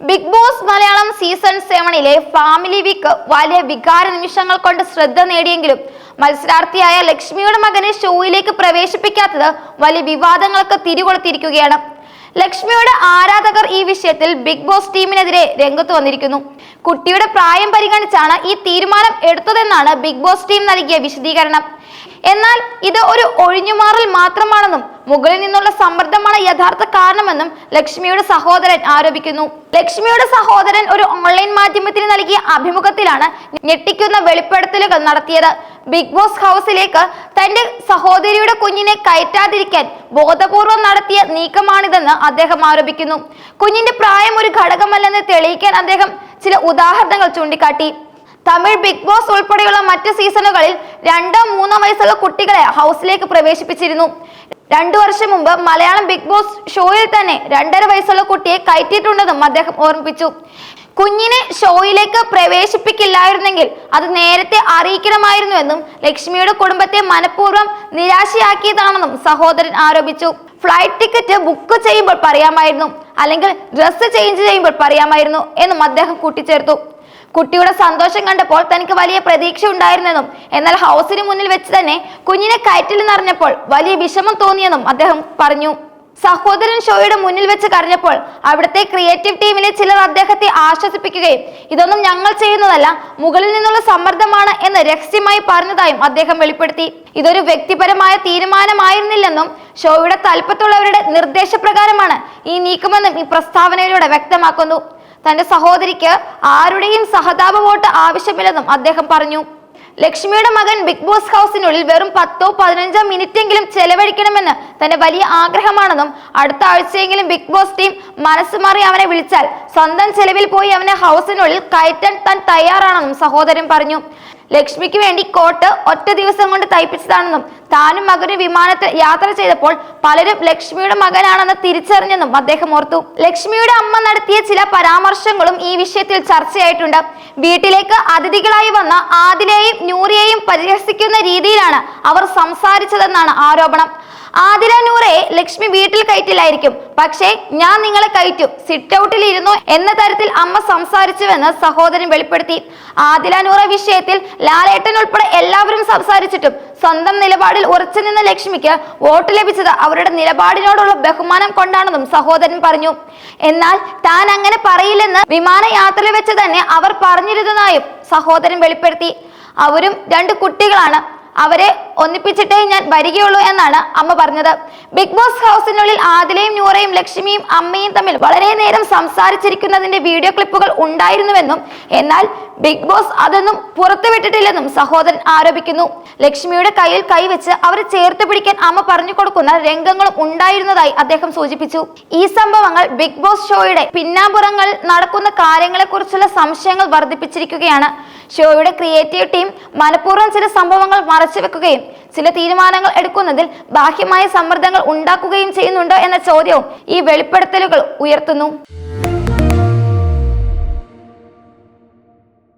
Big boss Malayalam season സെവനിലെ family week വലിയ വികാര നിമിഷങ്ങൾ കൊണ്ട് ശ്രദ്ധ നേടിയെങ്കിലും മത്സരാർത്ഥിയായ ലക്ഷ്മിയുടെ മകനെ ഷോയിലേക്ക് പ്രവേശിപ്പിക്കാത്തത് വലിയ വിവാദങ്ങൾക്ക് തിരികൊളുത്തിയിരിക്കുകയാണ്. ലക്ഷ്മിയുടെ ആരാധകർ ഈ വിഷയത്തിൽ ബിഗ് ബോസ് ടീമിനെതിരെ രംഗത്ത് വന്നിരിക്കുന്നു. കുട്ടിയുടെ പ്രായം പരിഗണിച്ചാണ് ഈ തീരുമാനം എടുത്തതെന്നാണ് ബിഗ് ബോസ് ടീം നൽകിയ വിശദീകരണം. എന്നാൽ ഇത് ഒരു ഒഴിഞ്ഞുമാറൽ മാത്രമാണെന്നും മുകളിൽ നിന്നുള്ള സമ്മർദ്ദമാണ് യഥാർത്ഥ കാരണമെന്നും ലക്ഷ്മിയുടെ സഹോദരൻ ആരോപിക്കുന്നു. ലക്ഷ്മിയുടെ സഹോദരൻ ഒരു ഓൺലൈൻ മാധ്യമത്തിന് നൽകിയ അഭിമുഖത്തിലാണ് ഞെട്ടിക്കുന്ന വെളിപ്പെടുത്തലുകൾ നടത്തിയത്. ബിഗ് ബോസ് ഹൗസിലേക്ക് തന്റെ സഹോദരിയുടെ കുഞ്ഞിനെ കയറ്റാതിരിക്കാൻ ബോധപൂർവം നടത്തിയ നീക്കമാണിതെന്ന് അദ്ദേഹം ആരോപിക്കുന്നു. കുഞ്ഞിന്റെ പ്രായം ഒരു ഘടകമല്ലെന്ന് തെളിയിക്കാൻ അദ്ദേഹം ചില ഉദാഹരണങ്ങൾ ചൂണ്ടിക്കാട്ടി. തമിഴ് ബിഗ് ബോസ് ഉൾപ്പെടെയുള്ള മറ്റ് സീസണുകളിൽ രണ്ടോ മൂന്നോ വയസ്സുള്ള കുട്ടികളെ ഹൗസിലേക്ക് പ്രവേശിപ്പിച്ചിരുന്നു. രണ്ടു വർഷം മുമ്പ് മലയാളം ബിഗ് ബോസ് ഷോയിൽ തന്നെ രണ്ടര വയസ്സുള്ള കുട്ടിയെ കയറ്റിയിട്ടുണ്ടെന്നും അദ്ദേഹം ഓർമ്മിപ്പിച്ചു. കുഞ്ഞിനെ ഷോയിലേക്ക് പ്രവേശിപ്പിക്കില്ലായിരുന്നെങ്കിൽ അത് നേരത്തെ അറിയിക്കണമായിരുന്നുവെന്നും ലക്ഷ്മിയുടെ കുടുംബത്തെ മനഃപൂർവം നിരാശയാക്കിയതാണെന്നും സഹോദരൻ ആരോപിച്ചു. ഫ്ലൈറ്റ് ടിക്കറ്റ് ബുക്ക് ചെയ്യുമ്പോൾ പറയാമായിരുന്നു അല്ലെങ്കിൽ ഡ്രസ്സ് ചേഞ്ച് ചെയ്യുമ്പോൾ പറയാമായിരുന്നു എന്നും അദ്ദേഹം കൂട്ടിച്ചേർത്തു. കുട്ടിയുടെ സന്തോഷം കണ്ടപ്പോൾ തനിക്ക് വലിയ പ്രതീക്ഷ ഉണ്ടായിരുന്നെന്നും എന്നാൽ ഹൗസിന് മുന്നിൽ വെച്ച് തന്നെ കുഞ്ഞിനെ കയറ്റിൽ നിറഞ്ഞപ്പോൾ വലിയ വിഷമം തോന്നിയെന്നും അദ്ദേഹം പറഞ്ഞു. സഹോദരൻ ഷോയുടെ മുന്നിൽ വെച്ച് കരഞ്ഞപ്പോൾ അവിടുത്തെ ക്രിയേറ്റീവ് ടീമിലെ ചിലർ അദ്ദേഹത്തെ ആശ്വസിപ്പിക്കുകയും ഇതൊന്നും ഞങ്ങൾ ചെയ്യുന്നതല്ല മുകളിൽ നിന്നുള്ള സമ്മർദ്ദമാണ് എന്ന് രഹസ്യമായി പറഞ്ഞതായും അദ്ദേഹം വെളിപ്പെടുത്തി. ഇതൊരു വ്യക്തിപരമായ തീരുമാനമായിരുന്നില്ലെന്നും ഷോയുടെ തൽപ്പത്തുള്ളവരുടെ നിർദ്ദേശപ്രകാരമാണ് ഈ നീക്കമെന്നും ഈ പ്രസ്താവനയിലൂടെ വ്യക്തമാക്കുന്നു. തന്റെ സഹോദരിക്ക് ആരുടെയും സഹതാപ വോട്ട് ആവശ്യമില്ലെന്നും അദ്ദേഹം പറഞ്ഞു. ലക്ഷ്മിയുടെ മകൻ ബിഗ് ബോസ് ഹൗസിനുള്ളിൽ വെറും പത്തോ പതിനഞ്ചോ മിനിറ്റെങ്കിലും ചെലവഴിക്കണമെന്ന് തന്റെ വലിയ ആഗ്രഹമാണെന്നും അടുത്ത ആഴ്ചയെങ്കിലും ബിഗ് ബോസ് ടീം മനസ്സ് മാറി അവനെ വിളിച്ചാൽ സ്വന്തം ചെലവിൽ പോയി അവനെ ഹൗസിനുള്ളിൽ കയറ്റാൻ താൻ തയ്യാറാണെന്നും സഹോദരൻ പറഞ്ഞു. ലക്ഷ്മിക്ക് വേണ്ടി കോട്ട് ഒറ്റ ദിവസം കൊണ്ട് തയ്പ്പിച്ചതാണെന്നും താനും മകനും വിമാനത്തിൽ യാത്ര ചെയ്തപ്പോൾ പലരും ലക്ഷ്മിയുടെ മകനാണെന്ന് തിരിച്ചറിഞ്ഞെന്നും അദ്ദേഹം ഓർത്തു. ലക്ഷ്മിയുടെ അമ്മ നടത്തിയ ചില പരാമർശങ്ങളും ഈ വിഷയത്തിൽ ചർച്ചയായിട്ടുണ്ട്. വീട്ടിലേക്ക് അതിഥികളായി വന്ന ആദിലെയും നൂറിയെയും പരിഹസിക്കുന്ന രീതിയിലാണ് അവർ സംസാരിച്ചതെന്നാണ് ആരോപണം. ആതിര നൂറയെ ലക്ഷ്മി വീട്ടിൽ കയറ്റില്ലായിരിക്കും. പക്ഷേ ഞാൻ നിങ്ങളെ കയറ്റും. സിറ്റ് ഔട്ടിൽ ഇരുന്നു എന്ന തരത്തിൽ അമ്മ സംസാരിച്ചുവെന്ന് സഹോദരൻ വെളിപ്പെടുത്തി. ആദില നൂറ വിഷയത്തിൽ ലാലേട്ടൻ ഉൾപ്പെടെ എല്ലാവരും സംസാരിച്ചിട്ടും സ്വന്തം നിലപാടിൽ ഉറച്ചു നിന്ന ലക്ഷ്മിക്ക് വോട്ട് ലഭിച്ചത് അവരുടെ നിലപാടിനോടുള്ള ബഹുമാനം കൊണ്ടാണെന്നും സഹോദരൻ പറഞ്ഞു. എന്നാൽ താൻ അങ്ങനെ പറയില്ലെന്ന് വിമാനയാത്രയിൽ വെച്ച് തന്നെ അവർ പറഞ്ഞിരുന്നതായും സഹോദരൻ വെളിപ്പെടുത്തി. അവരും രണ്ട് കുട്ടികളാണ് അവരെ ഒന്നിപ്പിച്ചിട്ടേ ഞാൻ വരികയുള്ളൂ എന്നാണ് അമ്മ പറഞ്ഞത്. ബിഗ് ബോസ് ഹൗസിനുള്ളിൽ ആദിലയും നൂറയും ലക്ഷ്മിയും അമ്മയും തമ്മിൽ വളരെ നേരം സംസാരിച്ചിരിക്കുന്നതിന്റെ വീഡിയോ ക്ലിപ്പുകൾ ഉണ്ടായിരുന്നുവെന്നും എന്നാൽ ബിഗ് ബോസ് അതൊന്നും പുറത്തുവിട്ടിട്ടില്ലെന്നും സഹോദരൻ ആരോപിക്കുന്നു. ലക്ഷ്മിയുടെ കയ്യിൽ കൈവച്ച് അവരെ ചേർത്ത് പിടിക്കാൻ അമ്മ പറഞ്ഞു കൊടുക്കുന്ന രംഗങ്ങളും ഉണ്ടായിരുന്നതായി അദ്ദേഹം സൂചിപ്പിച്ചു. ഈ സംഭവങ്ങൾ ബിഗ് ബോസ് ഷോയുടെ പിന്നാമ്പുറങ്ങൾ നടക്കുന്ന കാര്യങ്ങളെക്കുറിച്ചുള്ള സംശയങ്ങൾ വർദ്ധിപ്പിച്ചിരിക്കുകയാണ്. ഷോയുടെ ക്രിയേറ്റീവ് ടീം മനഃപൂർവം ചില സംഭവങ്ങൾ മറച്ചുവെക്കുകയും ചില തീരുമാനങ്ങൾ എടുക്കുന്നതിൽ ബാഹ്യമായ സമ്മർദ്ദങ്ങൾ ഉണ്ടാക്കുകയും ചെയ്യുന്നുണ്ടോ എന്ന ചോദ്യവും ഈ വെളിപ്പെടുത്തലുകൾ ഉയർത്തുന്നു.